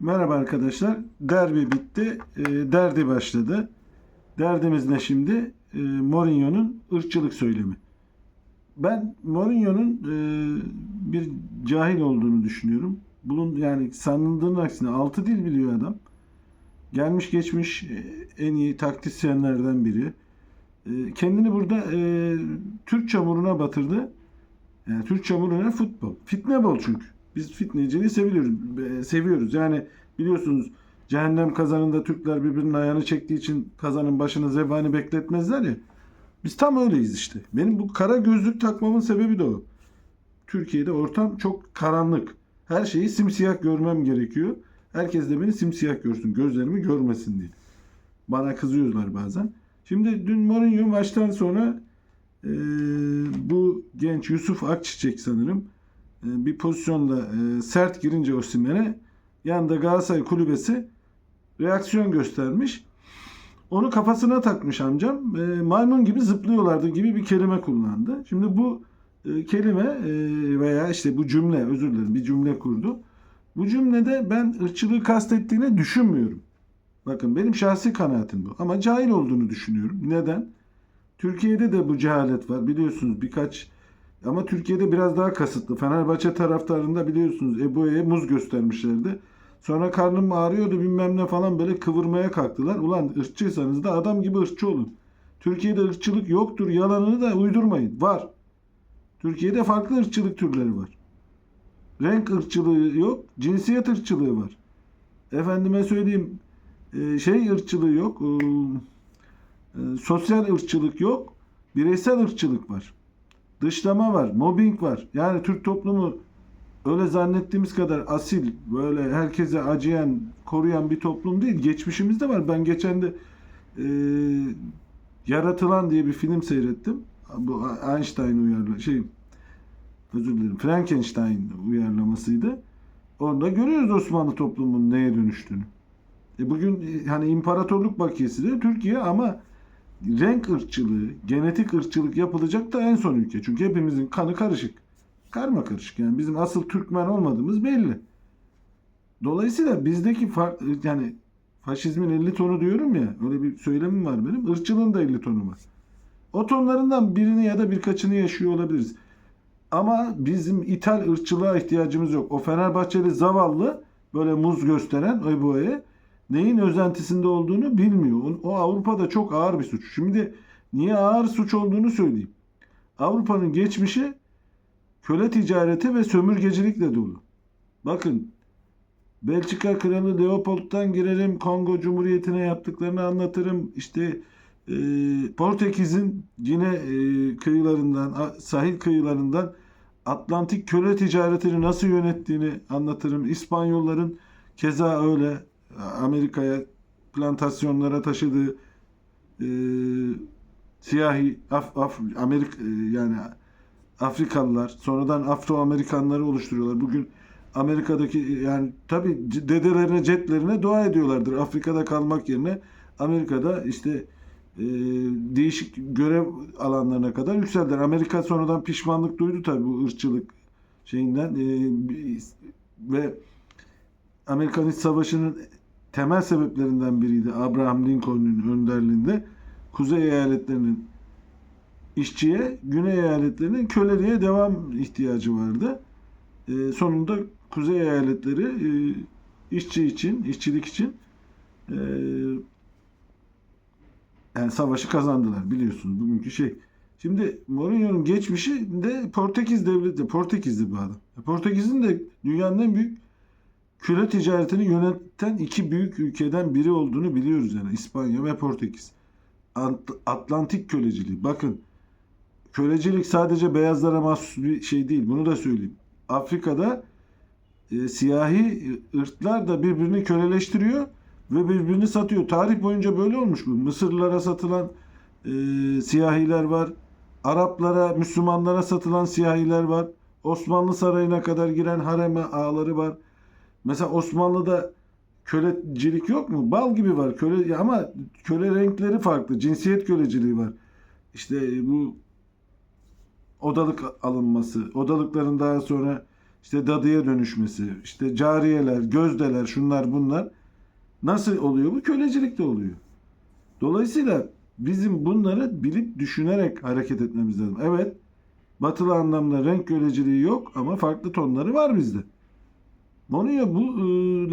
Merhaba arkadaşlar. Derbi bitti. E, derdi başladı. Derdimiz ne şimdi? E, Mourinho'nun ırkçılık söylemi. Ben Mourinho'nun e, bir cahil olduğunu düşünüyorum. Bunun yani sanıldığının aksine altı dil biliyor adam. Gelmiş geçmiş e, en iyi taktisyenlerden biri. E, kendini burada e, Türk çamuruna batırdı. Yani Türk çamuru ne? Futbol. Fitnebol çünkü. Biz fitneciliği seviyoruz. e, seviyoruz. Yani biliyorsunuz cehennem kazanında Türkler birbirinin ayağını çektiği için kazanın başını zebani bekletmezler ya. Biz tam öyleyiz işte. Benim bu kara gözlük takmamın sebebi de o. Türkiye'de ortam çok karanlık. Her şeyi simsiyah görmem gerekiyor. Herkes de beni simsiyah görsün. Gözlerimi görmesin diye. Bana kızıyorlar bazen. Şimdi dün Mourinho maçtan sonra e, bu genç Yusuf Akçiçek sanırım bir pozisyonda e, sert girince Osimhen'e yanında Galatasaray kulübesi reaksiyon göstermiş. Onu kafasına takmış amcam. E, maymun gibi zıplıyorlardı gibi bir kelime kullandı. Şimdi bu e, kelime e, veya işte bu cümle özür dilerim bir cümle kurdu. Bu cümlede ben ırkçılığı kastettiğini düşünmüyorum. Bakın benim şahsi kanaatim bu. Ama cahil olduğunu düşünüyorum. Neden? Türkiye'de de bu cehalet var. Biliyorsunuz birkaç ama Türkiye'de biraz daha kasıtlı. Fenerbahçe taraftarında biliyorsunuz Ebo'ya muz göstermişlerdi. Sonra karnım ağrıyordu bilmem ne falan böyle kıvırmaya kalktılar. Ulan ırkçıysanız da adam gibi ırkçı olun. Türkiye'de ırkçılık yoktur yalanını da uydurmayın. Var. Türkiye'de farklı ırkçılık türleri var. Renk ırkçılığı yok, cinsiyet ırkçılığı var. Efendime söyleyeyim e, şey ırkçılığı yok, e, e, sosyal ırkçılık yok, bireysel ırkçılık var. Dışlama var, mobbing var. Yani Türk toplumu öyle zannettiğimiz kadar asil, böyle herkese acıyan, koruyan bir toplum değil. Geçmişimizde var. Ben geçen de e, Yaratılan diye bir film seyrettim. Bu Einstein uyarlı şey özür dilerim Frankenstein uyarlamasıydı. Orada görüyoruz Osmanlı toplumunun neye dönüştüğünü. E bugün e, hani imparatorluk bakiyesi de Türkiye ama renk ırkçılığı, genetik ırkçılık yapılacak da en son ülke. Çünkü hepimizin kanı karışık. Karma karışık yani. Bizim asıl Türkmen olmadığımız belli. Dolayısıyla bizdeki fark, yani faşizmin 50 tonu diyorum ya öyle bir söylemim var benim. Irkçılığın da 50 tonu var. O tonlarından birini ya da birkaçını yaşıyor olabiliriz. Ama bizim ithal ırkçılığa ihtiyacımız yok. O Fenerbahçeli zavallı böyle muz gösteren Ebo'ya neyin özentisinde olduğunu bilmiyor. O- Avrupa'da çok ağır bir suç. Şimdi niye ağır suç olduğunu söyleyeyim. Avrupa'nın geçmişi köle ticareti ve sömürgecilikle dolu. Bakın Belçika Kralı Leopold'dan girerim. Kongo Cumhuriyeti'ne yaptıklarını anlatırım. İşte e, Portekiz'in yine e, kıyılarından, sahil kıyılarından Atlantik köle ticaretini nasıl yönettiğini anlatırım. İspanyolların keza öyle Amerika'ya plantasyonlara taşıdığı e, siyahi Af, Af, Amerik e, yani Afrikalılar sonradan Afro Amerikanları oluşturuyorlar. Bugün Amerika'daki yani tabi dedelerine jetlerine dua ediyorlardır. Afrika'da kalmak yerine Amerika'da işte e, değişik görev alanlarına kadar yükseldiler. Amerika sonradan pişmanlık duydu tabi bu ırkçılık şeyinden e, ve Amerikan İç Savaşı'nın temel sebeplerinden biriydi. Abraham Lincoln'un önderliğinde kuzey eyaletlerinin işçiye, güney eyaletlerinin köleliğe devam ihtiyacı vardı. E, sonunda kuzey eyaletleri e, işçi için, işçilik için e, yani savaşı kazandılar biliyorsunuz bugünkü şey. Şimdi Mourinho'nun geçmişi de Portekiz devleti, Portekizli bu adam. Portekiz'in de dünyanın en büyük köle ticaretini yöneten iki büyük ülkeden biri olduğunu biliyoruz yani İspanya ve Portekiz. Ant- Atlantik köleciliği. Bakın kölecilik sadece beyazlara mahsus bir şey değil. Bunu da söyleyeyim. Afrika'da e, siyahi ırklar da birbirini köleleştiriyor ve birbirini satıyor. Tarih boyunca böyle olmuş bu. Mısırlılara satılan e, siyahiler var. Araplara, Müslümanlara satılan siyahiler var. Osmanlı sarayına kadar giren harem ağaları var. Mesela Osmanlı'da kölecilik yok mu? Bal gibi var. Köle ama köle renkleri farklı. Cinsiyet köleciliği var. İşte bu odalık alınması, odalıkların daha sonra işte dadıya dönüşmesi, işte cariyeler, gözdeler, şunlar bunlar nasıl oluyor bu? Kölecilikte oluyor. Dolayısıyla bizim bunları bilip düşünerek hareket etmemiz lazım. Evet, batılı anlamda renk köleciliği yok ama farklı tonları var bizde. Mourinho bu e,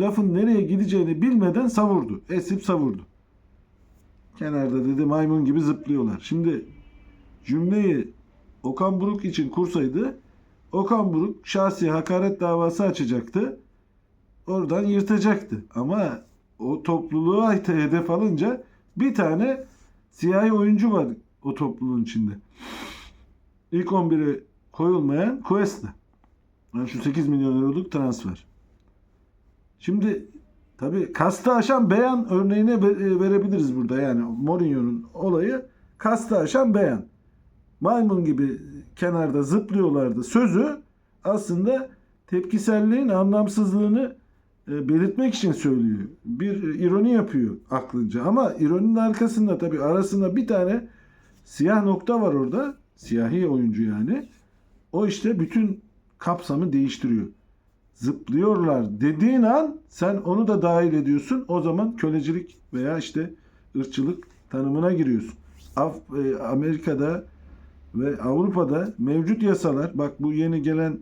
lafın nereye gideceğini bilmeden savurdu. Esip savurdu. Kenarda dedi maymun gibi zıplıyorlar. Şimdi cümleyi Okan Buruk için kursaydı Okan Buruk şahsi hakaret davası açacaktı. Oradan yırtacaktı. Ama o topluluğa hedef alınca bir tane siyahi oyuncu var o topluluğun içinde. İlk 11'e koyulmayan Cuesta. Yani şu 8 milyon euroluk transfer. Şimdi tabii kastı aşan beyan örneğine ve- verebiliriz burada. Yani Mourinho'nun olayı kastı aşan beyan. Maymun gibi kenarda zıplıyorlardı sözü aslında tepkiselliğin anlamsızlığını e, belirtmek için söylüyor. Bir ironi yapıyor aklınca ama ironinin arkasında tabii arasında bir tane siyah nokta var orada. Siyahi oyuncu yani. O işte bütün kapsamı değiştiriyor. Zıplıyorlar dediğin an sen onu da dahil ediyorsun. O zaman kölecilik veya işte ırkçılık tanımına giriyorsun. Af- e, Amerika'da ve Avrupa'da mevcut yasalar bak bu yeni gelen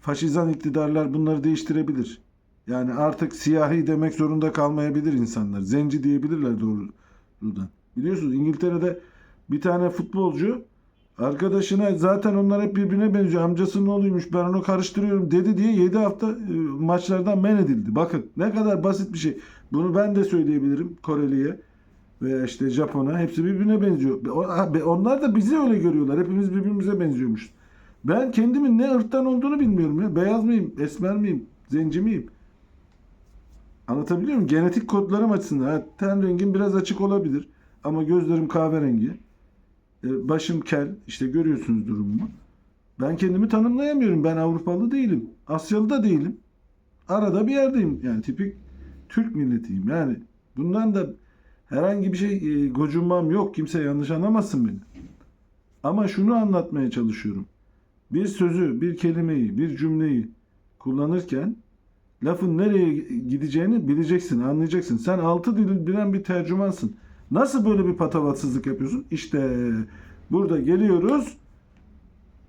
faşizan iktidarlar bunları değiştirebilir. Yani artık siyahi demek zorunda kalmayabilir insanlar. Zenci diyebilirler doğrudan. Biliyorsunuz İngiltere'de bir tane futbolcu arkadaşına zaten onlar hep birbirine benziyor. Amcasının oğluymuş ben onu karıştırıyorum dedi diye 7 hafta e, maçlardan men edildi. Bakın ne kadar basit bir şey. Bunu ben de söyleyebilirim Koreli'ye veya işte Japon'a. Hepsi birbirine benziyor. Onlar da bizi öyle görüyorlar. Hepimiz birbirimize benziyormuş. Ben kendimin ne ırktan olduğunu bilmiyorum ya. Beyaz mıyım, esmer miyim, zenci miyim? Anlatabiliyor muyum? Genetik kodlarım açısından. Ten rengim biraz açık olabilir. Ama gözlerim kahverengi. E, başım kel. İşte görüyorsunuz durumumu. Ben kendimi tanımlayamıyorum. Ben Avrupalı değilim. Asyalı da değilim. Arada bir yerdeyim. Yani tipik Türk milletiyim. Yani bundan da herhangi bir şey e, gocunmam yok. Kimse yanlış anlamasın beni. Ama şunu anlatmaya çalışıyorum. Bir sözü, bir kelimeyi, bir cümleyi kullanırken lafın nereye gideceğini bileceksin, anlayacaksın. Sen altı dil bilen bir tercümansın. Nasıl böyle bir patavatsızlık yapıyorsun? İşte burada geliyoruz.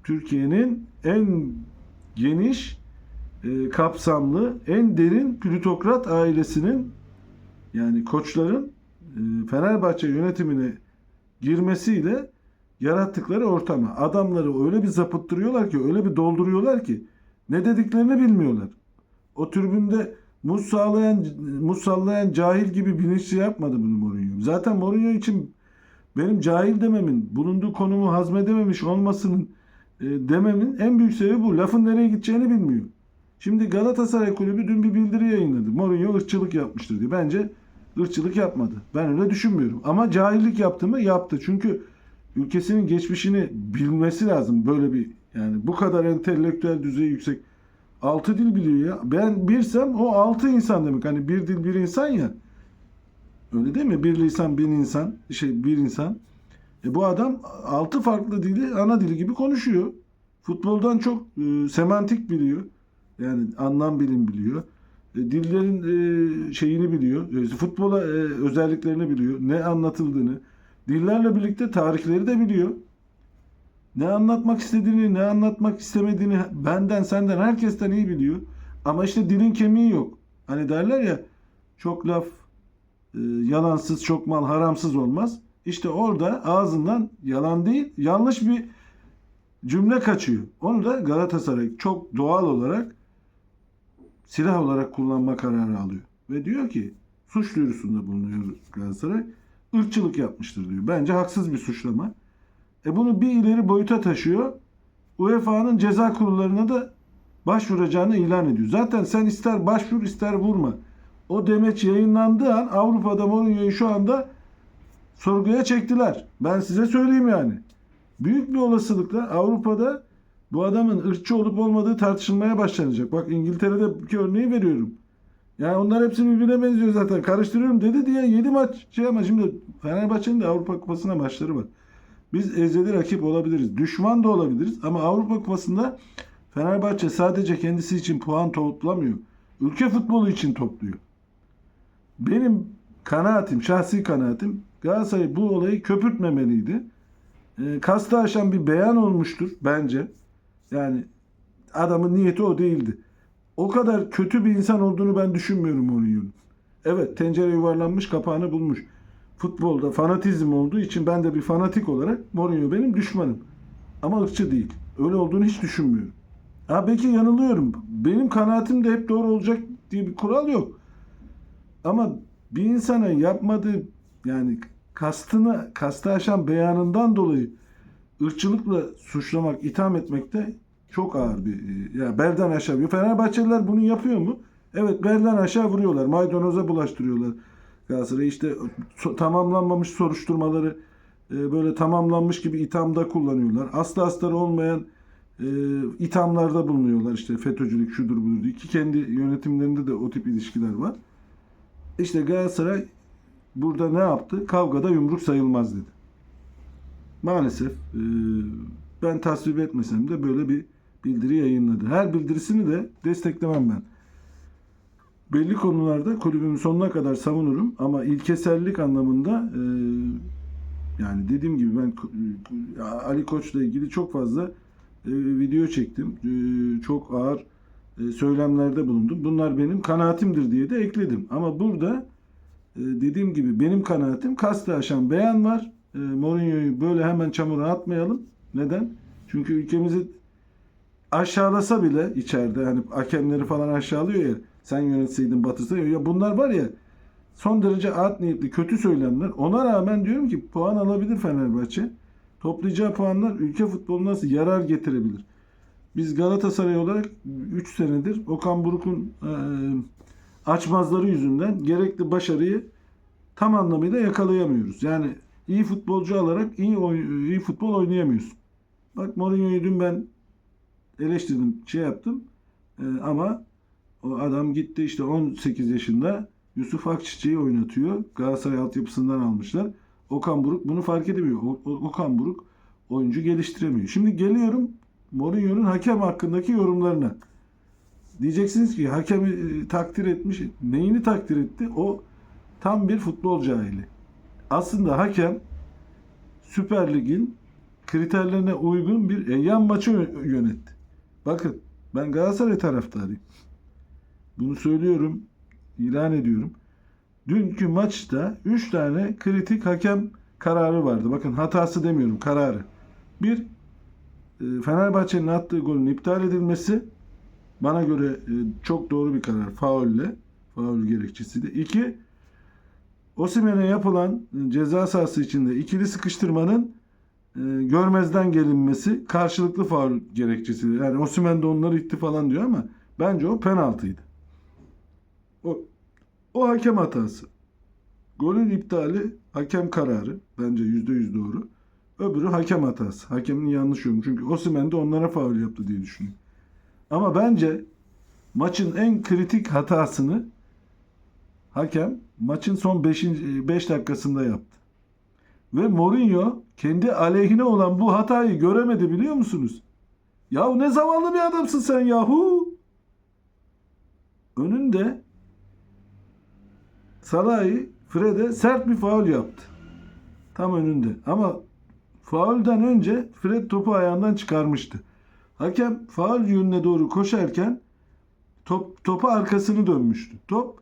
Türkiye'nin en geniş, e, kapsamlı, en derin plütokrat ailesinin yani koçların e, Fenerbahçe yönetimine girmesiyle yarattıkları ortama. Adamları öyle bir zapıttırıyorlar ki, öyle bir dolduruyorlar ki ne dediklerini bilmiyorlar. O tribünde muz sağlayan, muz sallayan cahil gibi bilinçli yapmadı bunu Mourinho. Zaten Mourinho için benim cahil dememin, bulunduğu konumu hazmedememiş olmasının e, dememin en büyük sebebi bu. Lafın nereye gideceğini bilmiyor. Şimdi Galatasaray Kulübü dün bir bildiri yayınladı. Mourinho ırkçılık yapmıştır diye. Bence ırkçılık yapmadı. Ben öyle düşünmüyorum. Ama cahillik yaptı mı? Yaptı. Çünkü ülkesinin geçmişini bilmesi lazım. Böyle bir yani bu kadar entelektüel düzeyi yüksek. Altı dil biliyor ya. Ben birsem o altı insan demek. Hani bir dil bir insan ya. Öyle değil mi? Bir lisan bir insan. Şey bir insan. E bu adam altı farklı dili ana dili gibi konuşuyor. Futboldan çok e, semantik biliyor. Yani anlam bilim biliyor. E, dillerin e, şeyini biliyor. E, futbola e, özelliklerini biliyor. Ne anlatıldığını. Dillerle birlikte tarihleri de biliyor. Ne anlatmak istediğini, ne anlatmak istemediğini benden, senden, herkesten iyi biliyor. Ama işte dilin kemiği yok. Hani derler ya çok laf e, yalansız, çok mal haramsız olmaz. İşte orada ağzından yalan değil, yanlış bir cümle kaçıyor. Onu da Galatasaray çok doğal olarak silah olarak kullanma kararı alıyor. Ve diyor ki suç duyurusunda bulunuyor Galatasaray. ırkçılık yapmıştır diyor. Bence haksız bir suçlama. E bunu bir ileri boyuta taşıyor. UEFA'nın ceza kurullarına da başvuracağını ilan ediyor. Zaten sen ister başvur ister vurma. O demeç yayınlandığı an Avrupa'da Mourinho'yu şu anda sorguya çektiler. Ben size söyleyeyim yani. Büyük bir olasılıkla Avrupa'da bu adamın ırkçı olup olmadığı tartışılmaya başlanacak. Bak İngiltere'deki örneği veriyorum. Yani onlar hepsi birbirine benziyor zaten. Karıştırıyorum dedi diye 7 maç şey ama şimdi Fenerbahçe'nin de Avrupa Kupası'na maçları var. Biz ezeli rakip olabiliriz. Düşman da olabiliriz ama Avrupa Kupası'nda Fenerbahçe sadece kendisi için puan toplamıyor. Ülke futbolu için topluyor. Benim kanaatim, şahsi kanaatim Galatasaray bu olayı köpürtmemeliydi. E, kastı aşan bir beyan olmuştur bence. Yani adamın niyeti o değildi. O kadar kötü bir insan olduğunu ben düşünmüyorum Mourinho'nun. Evet tencere yuvarlanmış kapağını bulmuş. Futbolda fanatizm olduğu için ben de bir fanatik olarak Mourinho benim düşmanım. Ama ırkçı değil. Öyle olduğunu hiç düşünmüyorum. Ha belki yanılıyorum. Benim kanaatim de hep doğru olacak diye bir kural yok. Ama bir insana yapmadığı yani kastını kastı aşan beyanından dolayı ırkçılıkla suçlamak, itham etmek de çok ağır bir ya belden aşağı. Fenerbahçeliler bunu yapıyor mu? Evet belden aşağı vuruyorlar. Maydanoza bulaştırıyorlar. Galatasaray işte so- tamamlanmamış soruşturmaları e, böyle tamamlanmış gibi ithamda kullanıyorlar. Aslı astarı olmayan e, ithamlarda bulunuyorlar. İşte FETÖ'cülük şudur budur diye. Ki kendi yönetimlerinde de o tip ilişkiler var. İşte Galatasaray burada ne yaptı? Kavgada yumruk sayılmaz dedi. Maalesef e, ben tasvip etmesem de böyle bir bildiri yayınladı. Her bildirisini de desteklemem ben. Belli konularda kulübümün sonuna kadar savunurum ama ilkesellik anlamında e, yani dediğim gibi ben e, Ali Koç'la ilgili çok fazla e, video çektim. E, çok ağır e, söylemlerde bulundum. Bunlar benim kanaatimdir diye de ekledim. Ama burada e, dediğim gibi benim kanaatim kastı aşan beyan var. E, Mourinho'yu böyle hemen çamura atmayalım. Neden? Çünkü ülkemizi aşağılasa bile içeride hani hakemleri falan aşağılıyor ya sen yönetseydin batırsa ya bunlar var ya son derece art niyetli kötü söylemler. Ona rağmen diyorum ki puan alabilir Fenerbahçe. Toplayacağı puanlar ülke futboluna nasıl yarar getirebilir? Biz Galatasaray olarak 3 senedir Okan Buruk'un e, açmazları yüzünden gerekli başarıyı tam anlamıyla yakalayamıyoruz. Yani iyi futbolcu alarak iyi iyi futbol oynayamıyorsun. Bak Mourinho'yu dün ben eleştirdim, şey yaptım. E, ama o adam gitti işte 18 yaşında Yusuf Akçiçek'i oynatıyor. Galatasaray altyapısından almışlar. Okan Buruk bunu fark edemiyor. Okan Buruk oyuncu geliştiremiyor. Şimdi geliyorum Mourinho'nun hakem hakkındaki yorumlarına. Diyeceksiniz ki hakemi e, takdir etmiş. Neyini takdir etti? O tam bir futbol cahili. Aslında hakem Süper Lig'in kriterlerine uygun bir eyyam maçı yö- yönetti. Bakın ben Galatasaray taraftarıyım. Bunu söylüyorum, ilan ediyorum. Dünkü maçta 3 tane kritik hakem kararı vardı. Bakın hatası demiyorum, kararı. Bir, e, Fenerbahçe'nin attığı golün iptal edilmesi bana göre e, çok doğru bir karar. Faulle, faul gerekçesiyle. İki, Osimhen'e yapılan ceza sahası içinde ikili sıkıştırmanın e, görmezden gelinmesi karşılıklı faul gerekçesiyle. Yani Osimhen de onları itti falan diyor ama bence o penaltıydı. O, o hakem hatası. Golün iptali hakem kararı. Bence %100 doğru. Öbürü hakem hatası. Hakemin yanlış yorumu. Çünkü Osimhen de onlara faul yaptı diye düşünüyorum. Ama bence maçın en kritik hatasını hakem maçın son 5. 5 dakikasında yaptı. Ve Mourinho kendi aleyhine olan bu hatayı göremedi biliyor musunuz? Ya ne zavallı bir adamsın sen yahu. Önünde Salah'ı Fred'e sert bir faul yaptı. Tam önünde. Ama faulden önce Fred topu ayağından çıkarmıştı. Hakem faul yönüne doğru koşarken top topa arkasını dönmüştü. Top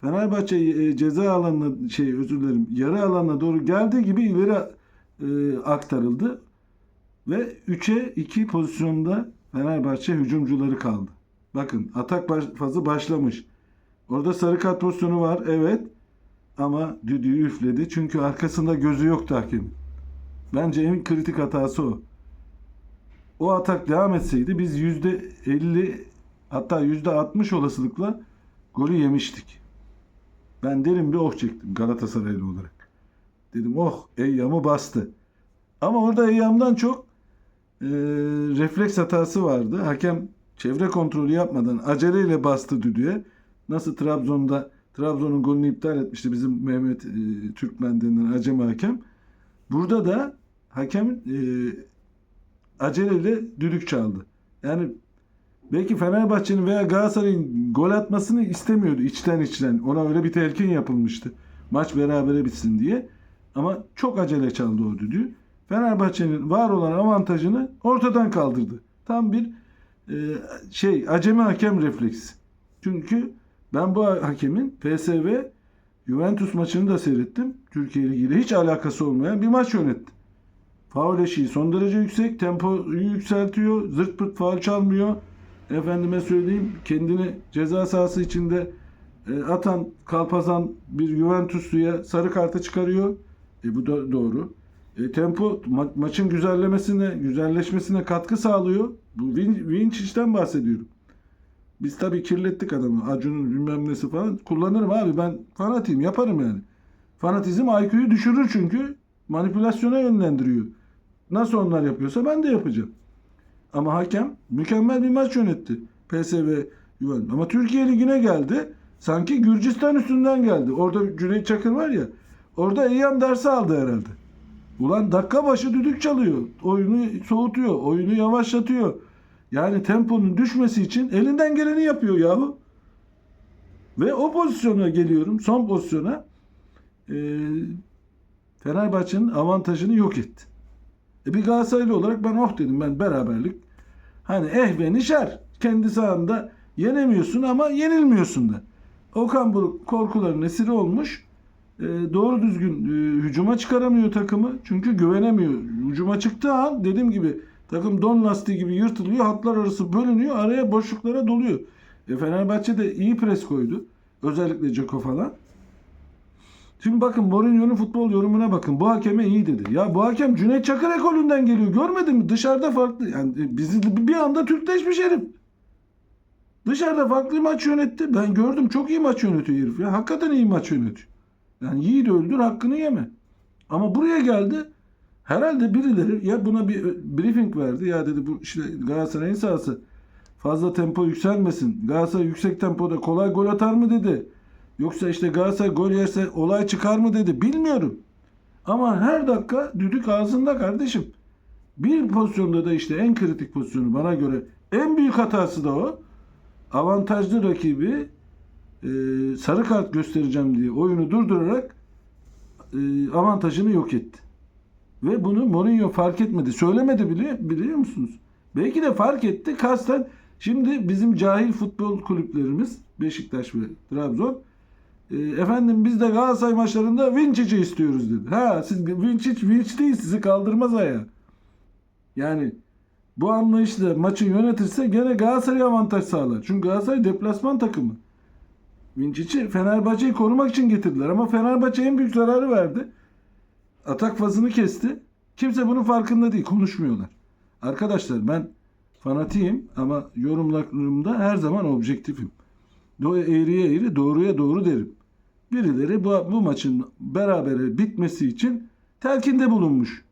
Fenerbahçe e, ceza alanına şey özür dilerim yarı alanına doğru geldiği gibi ileri e, aktarıldı ve 3'e 2 pozisyonda Fenerbahçe hücumcuları kaldı. Bakın atak fazı başlamış. Orada sarı kart pozisyonu var evet ama düdüğü üfledi çünkü arkasında gözü yoktu hakemin. Bence en kritik hatası o. O atak devam etseydi biz %50 hatta %60 olasılıkla golü yemiştik. Ben derin bir oh çektim Galatasaraylı olarak. Dedim oh Eyyam'ı bastı. Ama orada Eyyam'dan çok e, refleks hatası vardı. Hakem çevre kontrolü yapmadan aceleyle bastı düdüğe. Nasıl Trabzon'da Trabzon'un golünü iptal etmişti bizim Mehmet e, Türkmen denilen acemi hakem. Burada da hakem e, aceleyle düdük çaldı. Yani Belki Fenerbahçe'nin veya Galatasaray'ın gol atmasını istemiyordu içten içten. Ona öyle bir telkin yapılmıştı. Maç berabere bitsin diye. Ama çok acele çaldı o düdüğü. Fenerbahçe'nin var olan avantajını ortadan kaldırdı. Tam bir e, şey acemi hakem refleksi. Çünkü ben bu hakemin PSV Juventus maçını da seyrettim. Türkiye Ligi ile hiç alakası olmayan bir maç yönetti. Faul eşiği son derece yüksek. Tempoyu yükseltiyor. Zırt pırt faul çalmıyor. Efendime söyleyeyim kendini ceza sahası içinde e, atan kalpazan bir Juventusluya sarı kartı çıkarıyor. E, bu da doğru. E, tempo ma- maçın güzellemesine, güzelleşmesine katkı sağlıyor. Bu Vin- Vincic'ten bahsediyorum. Biz tabii kirlettik adamı. Acun'un bilmem nesi falan. Kullanırım abi. Ben fanatiyim. Yaparım yani. Fanatizm IQ'yu düşürür çünkü. Manipülasyona yönlendiriyor. Nasıl onlar yapıyorsa ben de yapacağım. Ama hakem mükemmel bir maç yönetti. PSV Juventus. Ama Türkiye Ligi'ne geldi. Sanki Gürcistan üstünden geldi. Orada Cüneyt Çakır var ya. Orada Eyyam dersi aldı herhalde. Ulan dakika başı düdük çalıyor. Oyunu soğutuyor. Oyunu yavaşlatıyor. Yani temponun düşmesi için elinden geleni yapıyor yahu. Ve o pozisyona geliyorum. Son pozisyona. Ee, Fenerbahçe'nin avantajını yok etti. E bir Galatasaraylı olarak ben oh dedim ben beraberlik. Hani eh ve nişar. Kendi sahanda yenemiyorsun ama yenilmiyorsun da. Okan Buruk korkuların esiri olmuş. E, doğru düzgün e, hücuma çıkaramıyor takımı. Çünkü güvenemiyor. Hücuma çıktığı an dediğim gibi takım don lastiği gibi yırtılıyor. Hatlar arası bölünüyor. Araya boşluklara doluyor. E, Fenerbahçe de iyi pres koydu. Özellikle Ceko falan. Şimdi bakın Mourinho'nun futbol yorumuna bakın. Bu hakeme iyi dedi. Ya bu hakem Cüneyt Çakır ekolünden geliyor. Görmedin mi? Dışarıda farklı. Yani e, bizi bir anda Türkleşmiş herif. Dışarıda farklı maç yönetti. Ben gördüm çok iyi maç yönetiyor herif ya. Hakikaten iyi maç yönetiyor. Yani yiğit öldür hakkını yeme. Ama buraya geldi. Herhalde birileri ya buna bir briefing verdi. Ya dedi bu işte Galatasaray'ın sahası fazla tempo yükselmesin. Galatasaray yüksek tempoda kolay gol atar mı dedi. Yoksa işte Galatasaray gol yerse olay çıkar mı dedi. Bilmiyorum. Ama her dakika düdük ağzında kardeşim. Bir pozisyonda da işte en kritik pozisyonu bana göre en büyük hatası da o. Avantajlı rakibi e, sarı kart göstereceğim diye oyunu durdurarak e, avantajını yok etti. Ve bunu Mourinho fark etmedi. Söylemedi biliyor, biliyor musunuz? Belki de fark etti. Kasten şimdi bizim cahil futbol kulüplerimiz Beşiktaş ve Trabzon e, efendim biz de Galatasaray maçlarında Vincic'i istiyoruz dedi. Ha siz Vincic Vinç değil sizi kaldırmaz ayağa. Yani bu anlayışla maçı yönetirse gene Galatasaray avantaj sağlar. Çünkü Galatasaray deplasman takımı. Vincic'i Fenerbahçe'yi korumak için getirdiler ama Fenerbahçe en büyük zararı verdi. Atak fazını kesti. Kimse bunun farkında değil. Konuşmuyorlar. Arkadaşlar ben fanatiyim ama yorumlarımda her zaman objektifim. Do eğriye eğri, doğruya doğru derim. Birileri bu, bu maçın berabere bitmesi için telkinde bulunmuş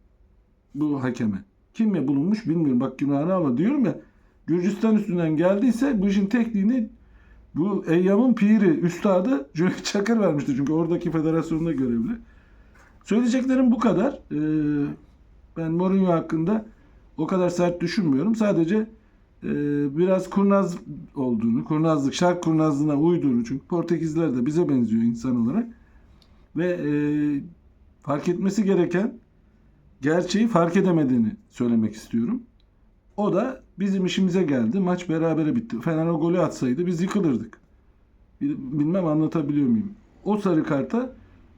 bu hakeme. Kimle bulunmuş bilmiyorum. Bak günahını ama diyorum ya Gürcistan üstünden geldiyse bu işin tekniğini bu Eyyam'ın piri, üstadı Cüneyt Çakır vermişti. Çünkü oradaki federasyonda görevli. Söyleyeceklerim bu kadar. Ee, ben Mourinho hakkında o kadar sert düşünmüyorum. Sadece e, biraz kurnaz olduğunu, kurnazlık, şark kurnazlığına uyduğunu. Çünkü Portekizliler de bize benziyor insan olarak. Ve e, fark etmesi gereken gerçeği fark edemediğini söylemek istiyorum. O da bizim işimize geldi. Maç berabere bitti. Fener o golü atsaydı biz yıkılırdık. Bilmem anlatabiliyor muyum? O sarı karta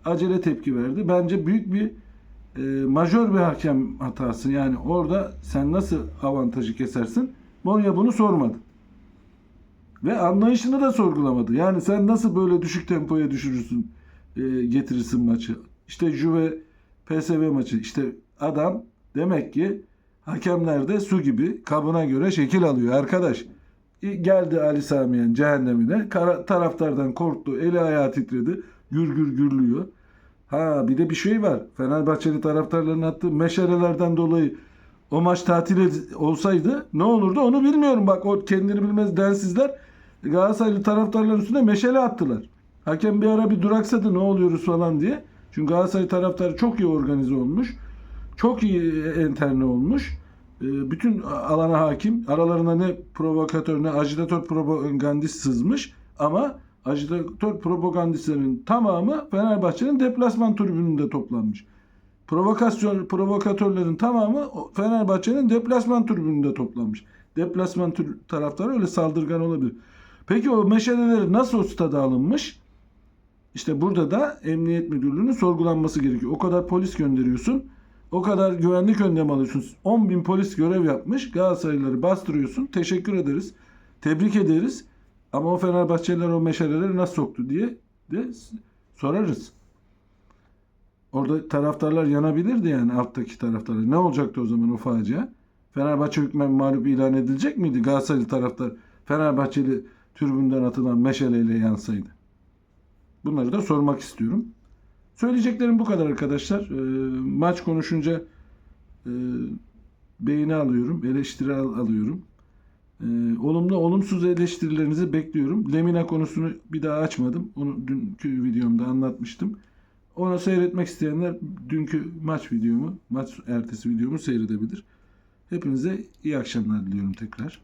acele tepki verdi. Bence büyük bir e, majör bir hakem hatası. Yani orada sen nasıl avantajı kesersin? Monya bunu sormadı. Ve anlayışını da sorgulamadı. Yani sen nasıl böyle düşük tempoya düşürürsün, e, getirirsin maçı. İşte Juve PSV maçı. İşte adam demek ki hakemlerde su gibi kabına göre şekil alıyor arkadaş. E, Geldi Ali Samiyen cehennemine. Kara- taraftardan korktu. Eli ayağı titredi. Gür gür gürlüyor. Ha bir de bir şey var. Fenerbahçeli taraftarların attığı meşalelerden dolayı o maç tatil olsaydı ne olurdu onu bilmiyorum. Bak o kendini bilmez densizler Galatasaraylı taraftarların üstüne meşale attılar. Hakem bir ara bir duraksadı ne oluyoruz falan diye. Çünkü Galatasaray taraftarı çok iyi organize olmuş. Çok iyi enterne olmuş. e, bütün alana hakim. Aralarına ne provokatör ne ajitatör propagandist sızmış ama ajitatör propagandistlerin tamamı Fenerbahçe'nin deplasman tribününde toplanmış. Provokasyon provokatörlerin tamamı Fenerbahçe'nin deplasman tribününde toplanmış. Deplasman tür- taraftarı öyle saldırgan olabilir. Peki o meşaleleri nasıl o stada alınmış? İşte burada da Emniyet Müdürlüğü'nün sorgulanması gerekiyor. O kadar polis gönderiyorsun. O kadar güvenlik önlemi alıyorsun. 10 bin polis görev yapmış. Galatasaraylıları bastırıyorsun. Teşekkür ederiz. Tebrik ederiz. Ama o Fenerbahçeliler o meşaleleri nasıl soktu diye de sorarız. Orada taraftarlar yanabilirdi yani alttaki taraftarlar. Ne olacaktı o zaman o facia? Fenerbahçe hükmen mağlup ilan edilecek miydi? Galatasaraylı taraftar Fenerbahçeli tribünden atılan meşaleyle yansaydı. Bunları da sormak istiyorum. Söyleyeceklerim bu kadar arkadaşlar. Ee, maç konuşunca e, beğeni alıyorum, eleştiri al- alıyorum. Ee, olumlu, olumsuz eleştirilerinizi bekliyorum. Lemina konusunu bir daha açmadım. Onu dünkü videomda anlatmıştım. Onu seyretmek isteyenler dünkü maç videomu, maç ertesi videomu seyredebilir. Hepinize iyi akşamlar diliyorum tekrar.